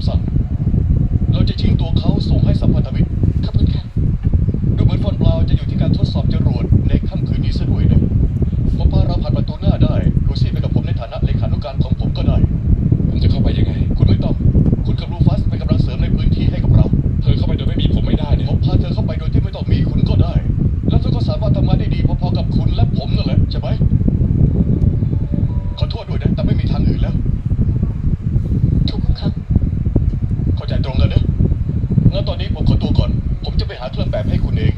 ำสั่ง เราจะชิงตัวเขาส่งให้สัมพันธมิตรขอบคุณค่ะ แบบให้คุณเอง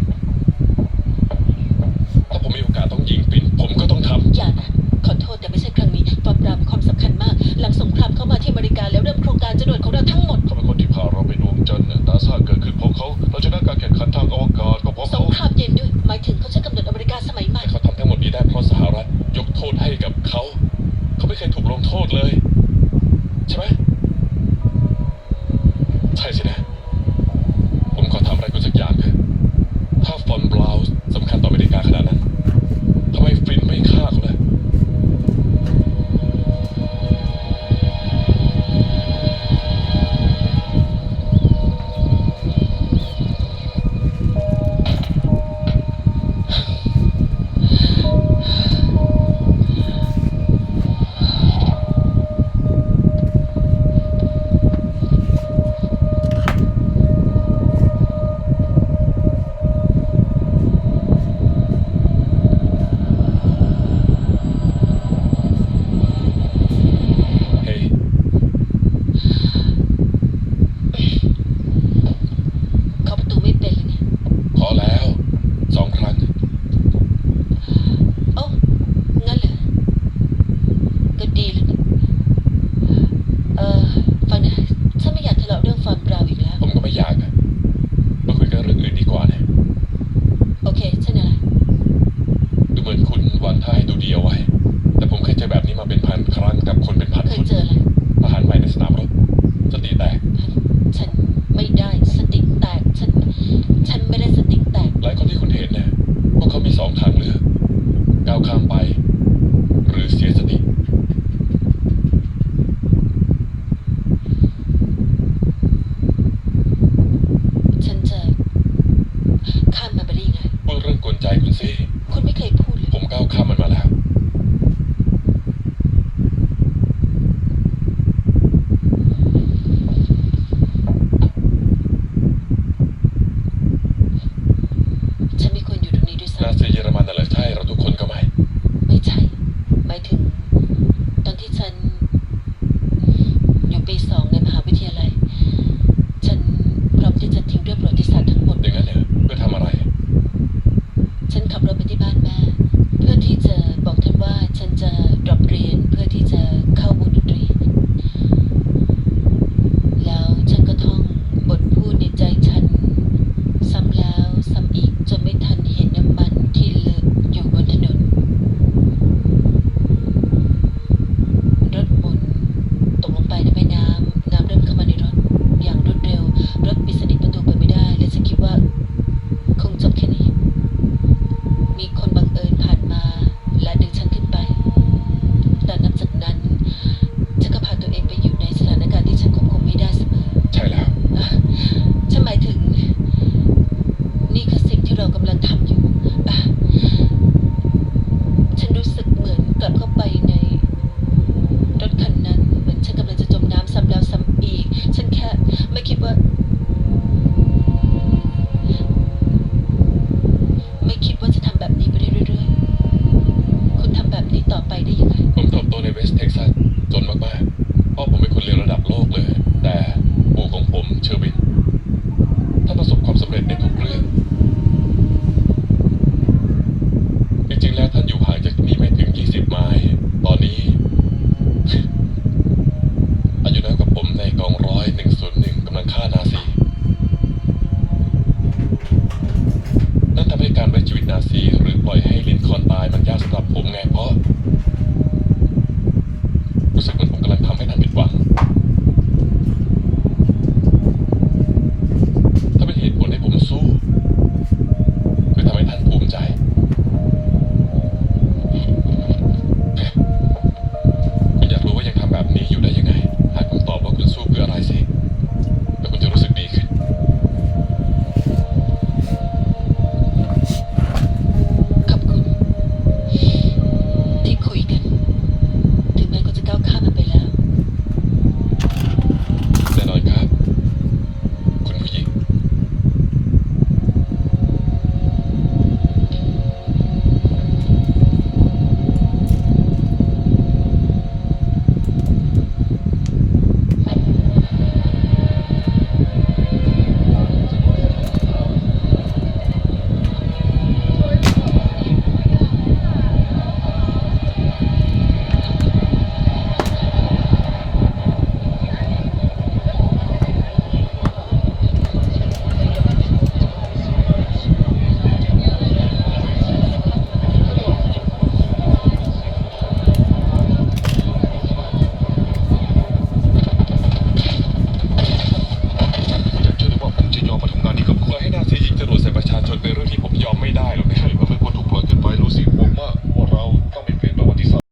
ถ้าผมมีโอกาสต้องยิงปิน ผมก็ต้องทำอย่านะขอโทษแต่ไม่ใช่ครั้งนี้ปอาบปรามความสำคัญมาก หลังสงครามเข้ามาที่อเมริกาแล้วเริ่มโครงการจรวดของเราทั้งหมด เขาเป็นคนที่พาเราไปดวงจันทร์นาซาเกิดขึ้นเพราะเขาเราชนะการแข่งขันทางอวกาศก็เพราะเขาสงครามเย็นด้วย หมายถึงเขาใช้กำหนดอเมริกาสมัยใหม่ แต่เขาทำทั้งหมดนี้ได้เพราะสหรัฐยกโทษให้กับเขา เขาไม่เคยถูกลงโทษเลย ใช่ไหมใช่สินะ วันถ้าให้ดูดีเอาไว้ แต่ผมเคยเจอแบบนี้มาเป็นพันครั้งกับคนเป็น ขับรถไปที่บ้านแม่